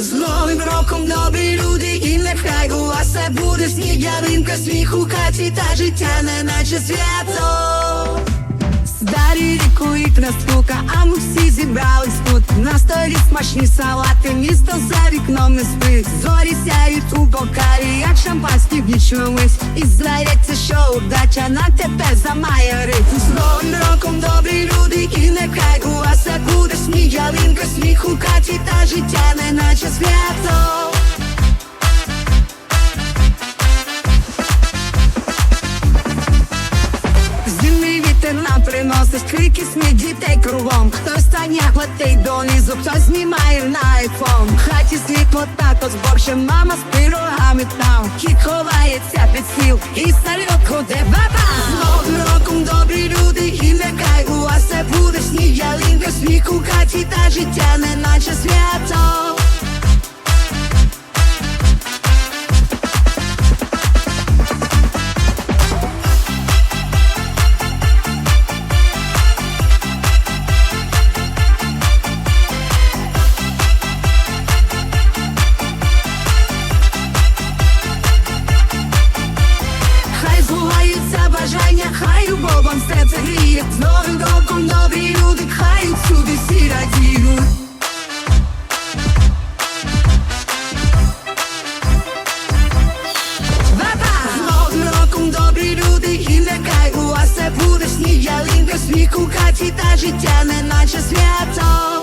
З новим роком добрі люди, і нехай у вас все буде сніг, ялинка, сміх у хаті та життя, не наче свято. Старі рікують на стука, а ми всі зібрались тут На столі смачні салати, місто за вікном не спить Зорі сяють у бокалі, як шампанські в нічомусь І здається, що удача на тебе замаярить З новим роком добрі люди, і нехай у вас буде. Сміх Ялинка, сміх у та життя, не наче свято приносить крики сміх дітей кругом. Хтось станяк летить донизу, хтось знімає на айфон. Хаті світло тато з борщем, мама з пирогами там. Кіт ховається під стіл і салют ходе баба! З новим роком добрі люди, і нехай у вас все буде. Сніг Ялинка, сміх у хаті та життя, не наче свято Ялинка, сміх у хаті та життя, не наче свято.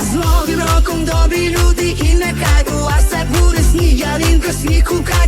З новим роком добрі люди, і нехай у вас все буде сніг. Ялинка, сміх у хаті та